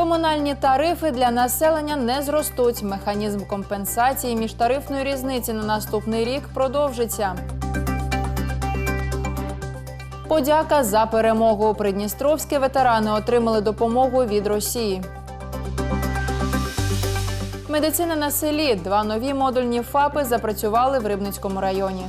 Комунальні тарифи для населення не зростуть. Механізм компенсації міжтарифної різниці на наступний рік продовжиться. Подяка за перемогу. Придністровські ветерани отримали допомогу від Росії. Медицина на селі. Два нові модульні ФАПи запрацювали в Рибницькому районі.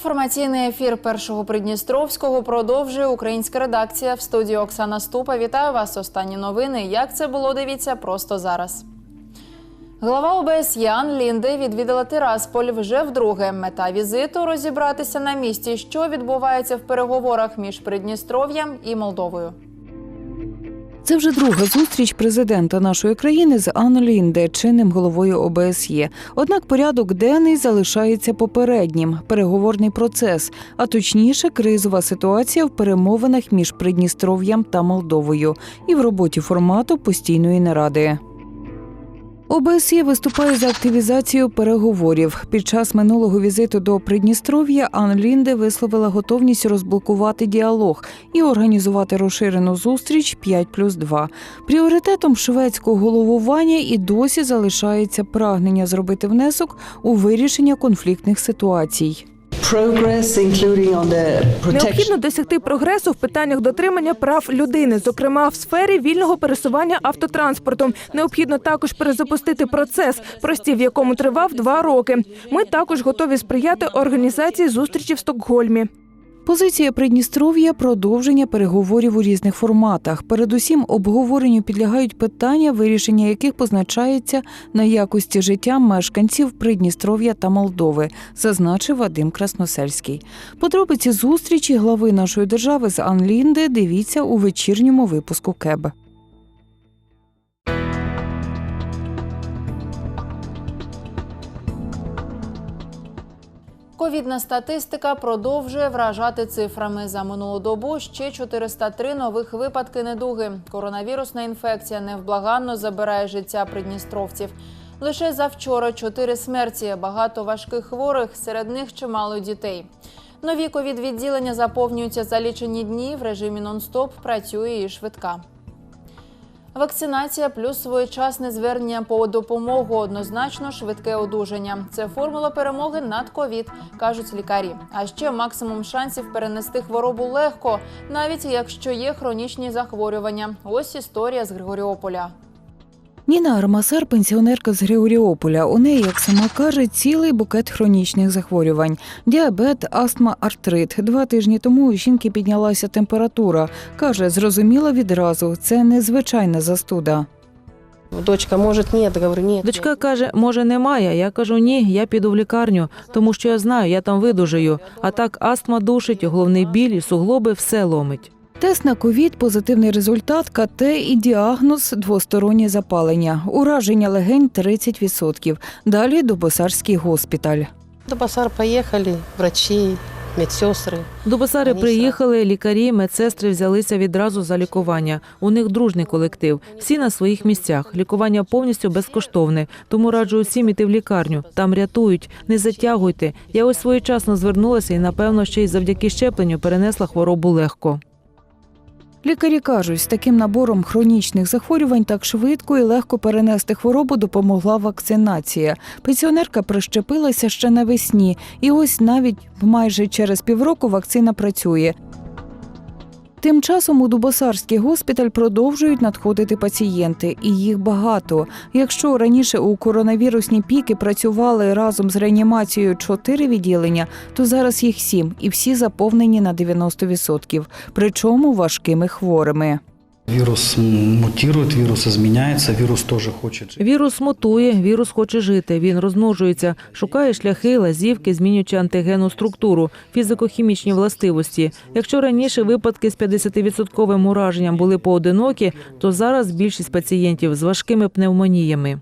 Інформаційний ефір першого Придністровського продовжує українська редакція в студії Оксана Ступа. Вітаю вас. Останні новини. Як це було? Дивіться просто зараз. Глава ОБСЄ Ян Лінде відвідала Тирасполь вже вдруге. Мета візиту розібратися на місці, що відбувається в переговорах між Придністров'ям і Молдовою. Це вже друга зустріч президента нашої країни з Анно Лінде, чинним головою ОБСЄ. Однак порядок денний залишається попереднім переговорний процес, а точніше, кризова ситуація в перемовинах між Придністров'ям та Молдовою і в роботі формату постійної наради. ОБСЄ виступає за активізацію переговорів. Під час минулого візиту до Придністров'я Ан Лінде висловила готовність розблокувати діалог і організувати розширену зустріч 5 плюс 2. Пріоритетом шведського головування і досі залишається прагнення зробити внесок у вирішення конфліктних ситуацій. Необхідно досягти прогресу в питаннях дотримання прав людини, зокрема в сфері вільного пересування автотранспортом. Необхідно також перезапустити процес, прості в якому тривав два роки. Ми також готові сприяти організації зустрічі в Стокгольмі. Позиція Придністров'я продовження переговорів у різних форматах. Передусім, обговоренню підлягають питання, вирішення яких позначається на якості життя мешканців Придністров'я та Молдови, зазначив Вадим Красносельський. Подробиці зустрічі глави нашої держави з Анлінде дивіться у вечірньому випуску КЕБ. Ковідна статистика продовжує вражати цифрами. За минулу добу ще 403 нових випадки недуги. Коронавірусна інфекція невблаганно забирає життя придністровців. Лише завчора чотири смерті, багато важких хворих, серед них чимало дітей. Нові ковід-відділення заповнюються за лічені дні. В режимі нон-стоп працює і швидка. Вакцинація плюс своєчасне звернення по допомогу однозначно швидке одужання. Це формула перемоги над ковід, кажуть лікарі. А ще максимум шансів перенести хворобу легко, навіть якщо є хронічні захворювання. Ось історія з Григоріополя. Ніна Армасар, пенсіонерка з Григоріополя. У неї, як сама каже, цілий букет хронічних захворювань: діабет, астма, артрит. Два тижні тому у жінки піднялася температура. каже, зрозуміла відразу, це незвичайна застуда. Дочка, может, нет, говорю, нет. Дочка каже, може, немає. Я кажу, ні, я піду в лікарню, тому що я знаю, я там видужаю. А так астма душить, головний біль, і суглоби все ломить. Тест на ковід, позитивний результат, КТ і діагноз двостороннє запалення. Ураження легень 30%. Далі Дубосарський госпіталь. До Басар поехали, врачи, медсестры. До Басари приїхали лікарі, медсестри взялися відразу за лікування. У них дружний колектив. Всі на своїх місцях. Лікування повністю безкоштовне. Тому раджу усім іти в лікарню. Там рятують, не затягуйте. Я ось своєчасно звернулася і напевно ще й завдяки щепленню перенесла хворобу легко. Лікарі кажуть, з таким набором хронічних захворювань так швидко і легко перенести хворобу допомогла вакцинація. Пенсіонерка прищепилася ще навесні, і ось навіть майже через півроку вакцина працює. Тим часом у Дубосарський госпіталь продовжують надходити пацієнти, і їх багато. Якщо раніше у коронавірусні піки працювали разом з реанімацією чотири відділення, то зараз їх сім, і всі заповнені на 90%, причому важкими хворими. Вирус мутирует, вірус зміняється, вірус теж хоче жити. Вірус мутує, вірус хоче жити. Він розмножується, шукає шляхи, лазівки, змінюючи антигенну структуру, фізико-хімічні властивості. Якщо раніше випадки з 50% ураженням були поодинокі, то зараз більшість пацієнтів з важкими пневмоніями.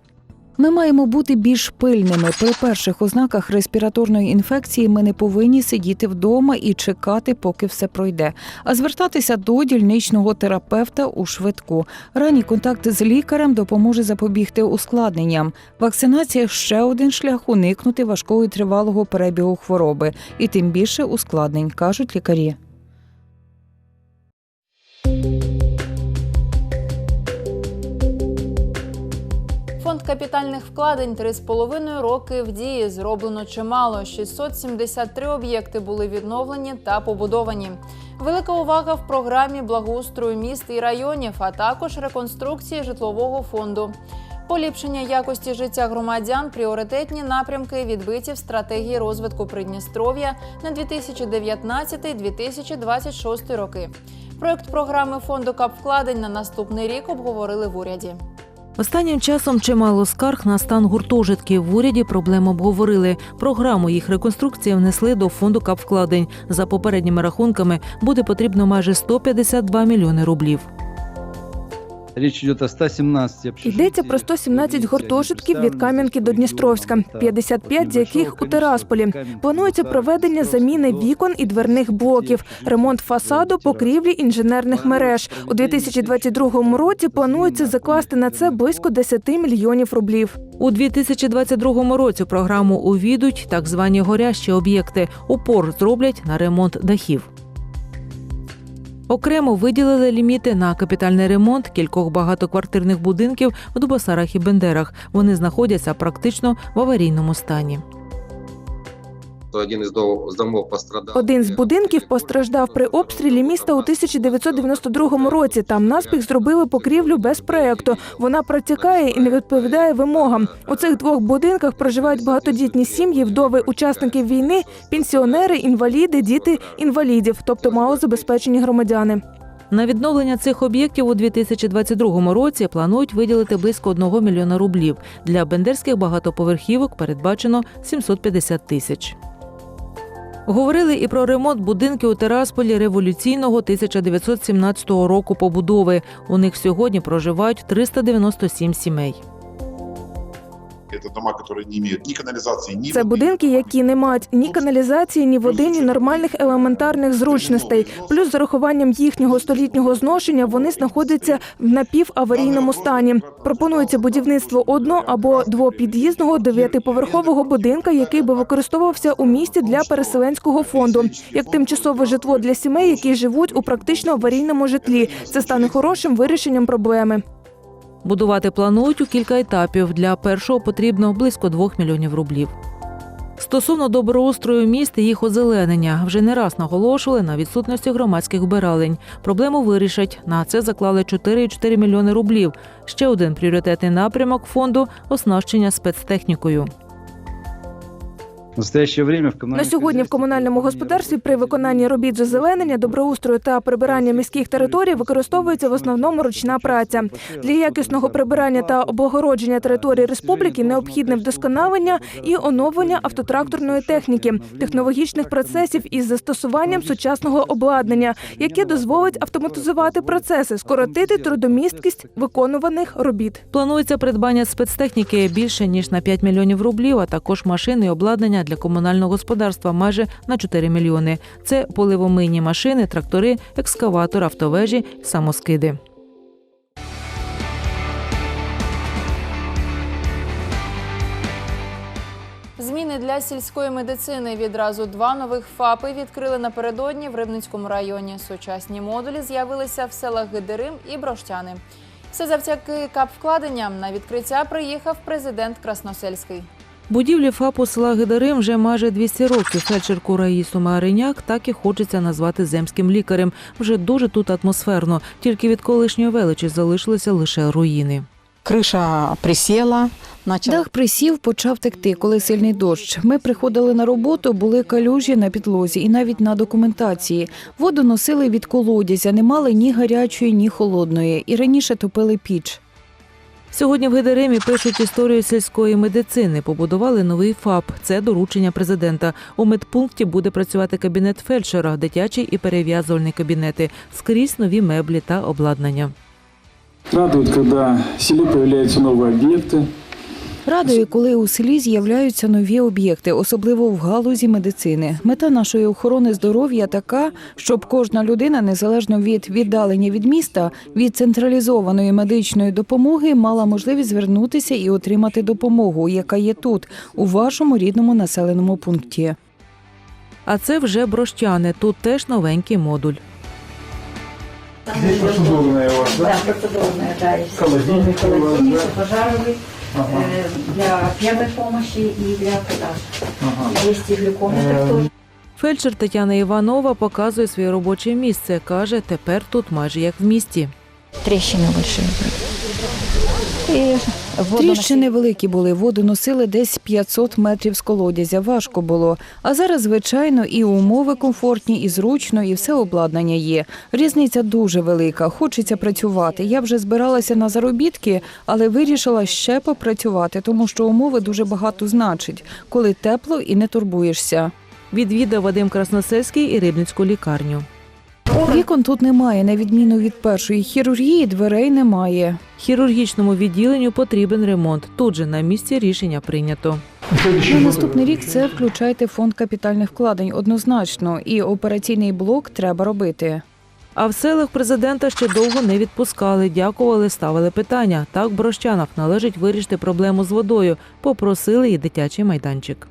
Ми маємо бути більш пильними. При перших ознаках респіраторної інфекції ми не повинні сидіти вдома і чекати, поки все пройде, а звертатися до дільничного терапевта у швидку. Ранній контакт з лікарем допоможе запобігти ускладненням. Вакцинація ще один шлях уникнути важкого і тривалого перебігу хвороби, і тим більше ускладнень, кажуть лікарі. Капітальних вкладень три з половиною роки в дії зроблено чимало. 673 об'єкти були відновлені та побудовані. Велика увага в програмі благоустрою міст і районів, а також реконструкції житлового фонду. Поліпшення якості життя громадян пріоритетні напрямки відбиті в стратегії розвитку Придністров'я на 2019-2026 роки. Проект програми фонду капвкладень на наступний рік обговорили в уряді. Останнім часом чимало скарг на стан гуртожитків. В уряді проблему обговорили. Програму їх реконструкції внесли до фонду капвкладень. За попередніми рахунками буде потрібно майже 152 мільйони рублів. Річ йде о 117 Йдеться про 117 гуртожитків від Кам'янки до Дністровська, 55 з яких у Терасполі. Планується проведення заміни вікон і дверних блоків, ремонт фасаду, покрівлі інженерних мереж. У 2022 році планується закласти на це близько 10 мільйонів рублів. У 2022 році програму увійдуть так звані горящі об'єкти. Упор зроблять на ремонт дахів. Окремо виділили ліміти на капітальний ремонт кількох багатоквартирних будинків в Дубасарах і Бендерах. Вони знаходяться практично в аварійному стані. Один із дом- домов пострадав. Один з будинків постраждав при обстрілі міста у 1992 році. Там наспіх зробили покрівлю без проекту. Вона протікає і не відповідає вимогам. У цих двох будинках проживають багатодітні сім'ї, вдови учасників війни, пенсіонери, інваліди, діти інвалідів, тобто малозабезпечені громадяни. На відновлення цих об'єктів у 2022 році планують виділити близько 1 мільйона рублів. Для бендерських багатоповерхівок передбачено 750 тисяч. Говорили і про ремонт будинків у Терасполі революційного 1917 року побудови. У них сьогодні проживають 397 сімей. Это дома, которые не имеют ни канализации, ни Це воды. будинки, які не мають ні каналізації, ні води, ні нормальних елементарних зручностей. Плюс з урахуванням їхнього столітнього зношення вони знаходяться в напіваварійному стані. Пропонується будівництво одно або двопід'їзного дев'ятиповерхового будинка, який би використовувався у місті для переселенського фонду, як тимчасове житло для сімей, які живуть у практично аварійному житлі. Це стане хорошим вирішенням проблеми. Будувати планують у кілька етапів. Для першого потрібно близько 2 мільйонів рублів. Стосовно доброустрою міст і їх озеленення, вже не раз наголошували на відсутності громадських вбиралень. Проблему вирішать. На це заклали 4,4 мільйони рублів. Ще один пріоритетний напрямок фонду оснащення спецтехнікою. На сьогодні в комунальному господарстві при виконанні робіт з озеленення, доброустрою та прибирання міських територій використовується в основному ручна праця. Для якісного прибирання та облагородження території республіки необхідне вдосконалення і оновлення автотракторної техніки, технологічних процесів із застосуванням сучасного обладнання, яке дозволить автоматизувати процеси, скоротити трудомісткість виконуваних робіт. Планується придбання спецтехніки більше ніж на 5 мільйонів рублів, а також машини і обладнання для комунального господарства майже на 4 мільйони. Це поливомийні машини, трактори, екскаватор, автовежі, самоскиди. Зміни для сільської медицини відразу два нових ФАПи відкрили напередодні в Рибницькому районі. Сучасні модулі з'явилися в селах Гидерим і Броштяни. Все завдяки капвкладенням на відкриття приїхав президент Красносельський. Будівлі ФАПу села Гидарим вже майже 200 років. Фельдшерку Раїсу Мариняк так і хочеться назвати земським лікарем. Вже дуже тут атмосферно. Тільки від колишньої величі залишилися лише руїни. Криша присіла, Дах присів, почав текти, коли сильний дощ. Ми приходили на роботу, були калюжі на підлозі і навіть на документації. Воду носили від колодязя, не мали ні гарячої, ні холодної. І раніше топили піч. Сьогодні в Гидаримі пишуть історію сільської медицини. Побудували новий ФАП. Це доручення президента. У медпункті буде працювати кабінет фельдшера, дитячий і перев'язувальний кабінети, скрізь нові меблі та обладнання. Радует, когда в селе появляются новые объекты, Радує, коли у селі з'являються нові об'єкти, особливо в галузі медицини. Мета нашої охорони здоров'я така, щоб кожна людина, незалежно від віддалення від міста, від централізованої медичної допомоги, мала можливість звернутися і отримати допомогу, яка є тут, у вашому рідному населеному пункті. А це вже брощани. Тут теж новенький модуль. Здесь процедурная у вас, да? Да, процедурная, да, есть Холодильник у вас, да? пожаровый, Ага. э, для первой помощи и для продаж. Ага. Есть и глюкометр Э, тоже. Фельдшер Тетяна Іванова показує своє робоче місце. Каже, тепер тут майже як в місті. Трещины большие. И воду Тріщини великі були, воду носили десь 500 метрів з колодязя. Важко було. А зараз, звичайно, і умови комфортні, і зручно, і все обладнання є. Різниця дуже велика. Хочеться працювати. Я вже збиралася на заробітки, але вирішила ще попрацювати, тому що умови дуже багато значать, коли тепло і не турбуєшся. Відвідав Вадим Красносельський і Рибницьку лікарню. Вікон тут немає, на відміну від першої хірургії, дверей немає. Хірургічному відділенню потрібен ремонт. Тут же на місці рішення прийнято. На наступний рік це включайте фонд капітальних вкладень однозначно, і операційний блок треба робити. А в селах президента ще довго не відпускали, дякували, ставили питання. Так в Брощанах належить вирішити проблему з водою. Попросили і дитячий майданчик.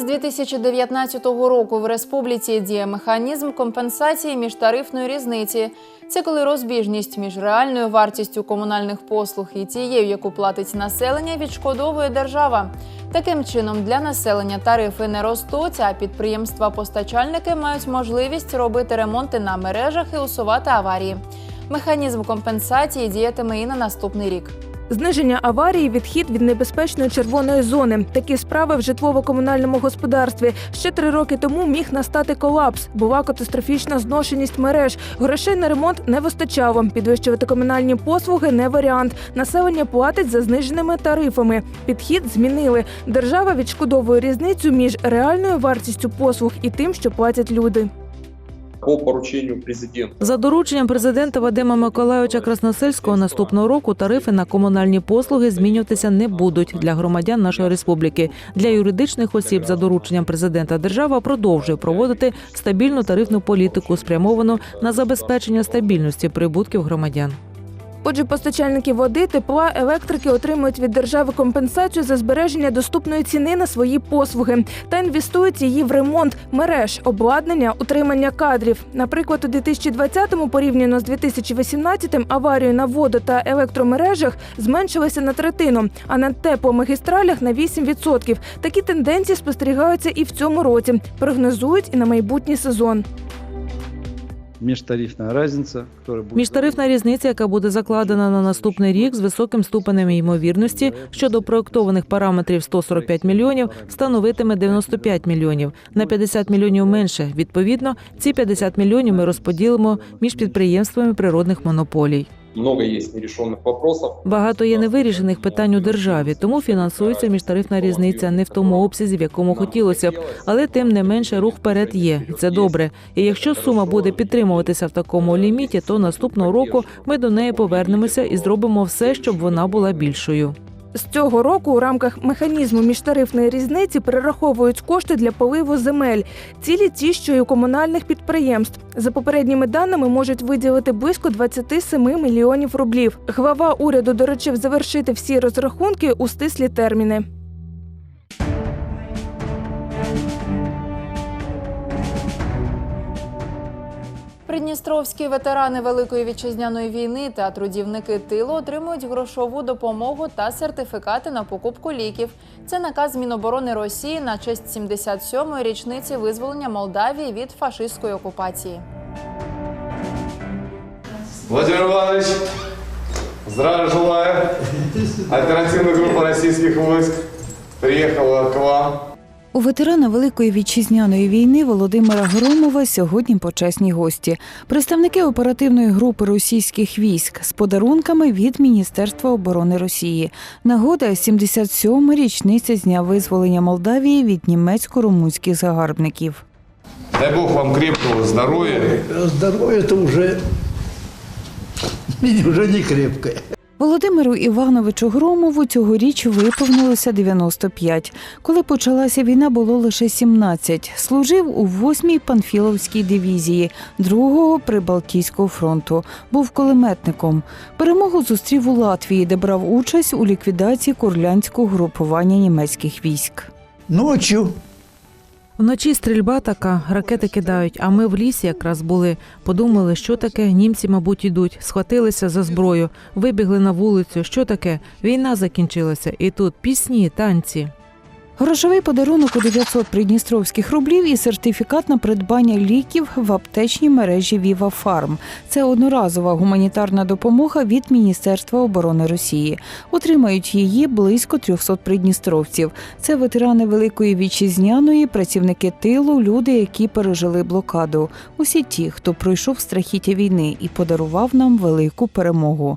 З 2019 року в республіці діє механізм компенсації міжтарифної різниці. Це коли розбіжність між реальною вартістю комунальних послуг і тією, яку платить населення, відшкодовує держава. Таким чином, для населення тарифи не ростуть, а підприємства-постачальники мають можливість робити ремонти на мережах і усувати аварії. Механізм компенсації діятиме і на наступний рік. Зниження аварії, відхід від небезпечної червоної зони. Такі справи в житлово-комунальному господарстві. Ще три роки тому міг настати колапс. Була катастрофічна зношеність мереж. Грошей на ремонт не вистачало. Підвищувати комунальні послуги не варіант. Населення платить за зниженими тарифами. Підхід змінили. Держава відшкодовує різницю між реальною вартістю послуг і тим, що платять люди. По порученню президента. За дорученням президента Вадима Миколайовича Красносельського наступного року тарифи на комунальні послуги змінюватися не будуть для громадян нашої республіки. Для юридичних осіб за дорученням президента держава продовжує проводити стабільну тарифну політику, спрямовану на забезпечення стабільності прибутків громадян. Отже, постачальники води, тепла, електрики отримують від держави компенсацію за збереження доступної ціни на свої послуги та інвестують її в ремонт мереж, обладнання, утримання кадрів. Наприклад, у 2020-му порівняно з 2018-м аварії на водо та електромережах зменшилися на третину, а на тепломагістралях на 8%. Такі тенденції спостерігаються і в цьому році. Прогнозують і на майбутній сезон. Межтарифная разница, которая будет... Міжтарифна різниця, яка буде закладена на наступний рік з високим ступенем ймовірності щодо проектованих параметрів 145 мільйонів, становитиме 95 мільйонів на 50 мільйонів менше. Відповідно, ці 50 мільйонів ми розподілимо між підприємствами природних монополій. Много є нерешенных вопросов. Багато є невирішених питань у державі, тому фінансується міжтарифна різниця не в тому обсязі, в якому хотілося б, але тим не менше рух вперед є. Це добре. І якщо сума буде підтримуватися в такому ліміті, то наступного року ми до неї повернемося і зробимо все, щоб вона була більшою. З цього року у рамках механізму міжтарифної різниці перераховують кошти для поливу земель, цілі ті, що й у комунальних підприємств. За попередніми даними можуть виділити близько 27 мільйонів рублів. Глава уряду доручив завершити всі розрахунки у стислі терміни. Придністровські ветерани Великої вітчизняної війни та трудівники тилу отримують грошову допомогу та сертифікати на покупку ліків. Це наказ Міноборони Росії на честь 77-ї річниці визволення Молдавії від фашистської окупації. Владимир Иванович, здравия желаю. Альтернативная группа российских войск приехала к вам. У ветерана Великої вітчизняної війни Володимира Громова сьогодні почесні гості, представники оперативної групи російських військ з подарунками від Міністерства оборони Росії. Нагода 77-ма річниця з дня визволення Молдавії від німецько-румунських загарбників. Дай Бог вам крепкого здоровья. Здоровье это уже Уже не крепкая. Володимиру Івановичу Громову цьогоріч виповнилося 95. Коли почалася війна, було лише 17. Служив у 8-й панфіловській дивізії 2-го Прибалтійського фронту. Був кулеметником. Перемогу зустрів у Латвії, де брав участь у ліквідації курлянського групування німецьких військ. Ночью Вночі стрільба така, ракети кидають, а ми в лісі якраз були. Подумали, що таке, німці, мабуть, ідуть, схватилися за зброю, вибігли на вулицю. Що таке? Війна закінчилася. І тут пісні, танці. Грошовий подарунок у 900 придністровських рублів і сертифікат на придбання ліків в аптечній мережі Віва Фарм. Це одноразова гуманітарна допомога від Міністерства оборони Росії. Отримають її близько 300 придністровців. Це ветерани Великої вітчизняної, працівники тилу, люди, які пережили блокаду. Усі ті, хто пройшов страхіття війни і подарував нам велику перемогу.